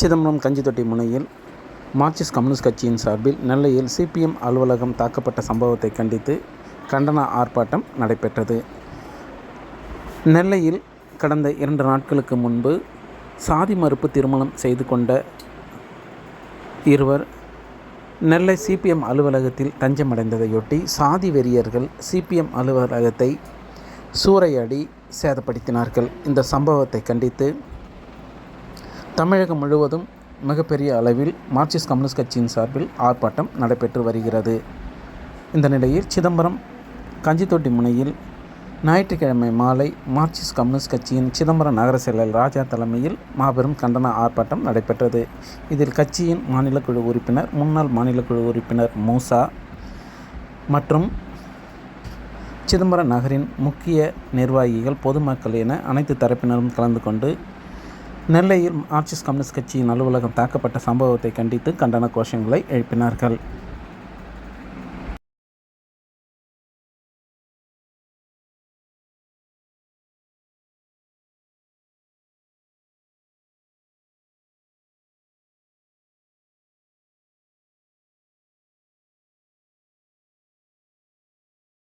சிதம்பரம் கஞ்சித்தொட்டி முனையில் Marxist communist கட்சியின் சார்பில் நெல்லையில் சிபிஎம் அலுவலகம் தாக்கப்பட்ட சம்பவத்தை கண்டித்து கண்டன ஆர்ப்பாட்டம் நடைபெற்றது. நெல்லையில் கடந்த இரண்டு நாட்களுக்கு முன்பு சாதி மறுப்பு திருமணம் செய்து கொண்ட இருவர் நெல்லை சிபிஎம் அலுவலகத்தில் தஞ்சமடைந்ததையொட்டி சாதி வெறியர்கள் சிபிஎம் அலுவலகத்தை சூறையாடி சேதப்படுத்தினார்கள். இந்த சம்பவத்தை கண்டித்து தமிழகம் முழுவதும் மிகப்பெரிய அளவில் மார்க்சிஸ்ட் கம்யூனிஸ்ட் கட்சியின் சார்பில் ஆர்ப்பாட்டம் நடைபெற்று வருகிறது. இந்த நிலையில் சிதம்பரம் கஞ்சித்தொட்டி முனையில் ஞாயிற்றுக்கிழமை மாலை மார்க்சிஸ்ட் கம்யூனிஸ்ட் கட்சியின் சிதம்பரம் நகர செயலர் ராஜா தலைமையில் மாபெரும் கண்டன ஆர்ப்பாட்டம் நடைபெற்றது. இதில் கட்சியின் மாநிலக்குழு உறுப்பினர் முன்னாள் மாநிலக்குழு உறுப்பினர் மூசா மற்றும் சிதம்பரம் நகரின் முக்கிய நிர்வாகிகள் பொதுமக்கள் என அனைத்து தரப்பினரும் கலந்து கொண்டு நெல்லையில் மார்க்சிஸ்ட் கம்யூனிஸ்ட் கட்சியின் அலுவலகம் தாக்கப்பட்ட சம்பவத்தை கண்டித்து கண்டன கோஷங்களை எழுப்பினார்கள்.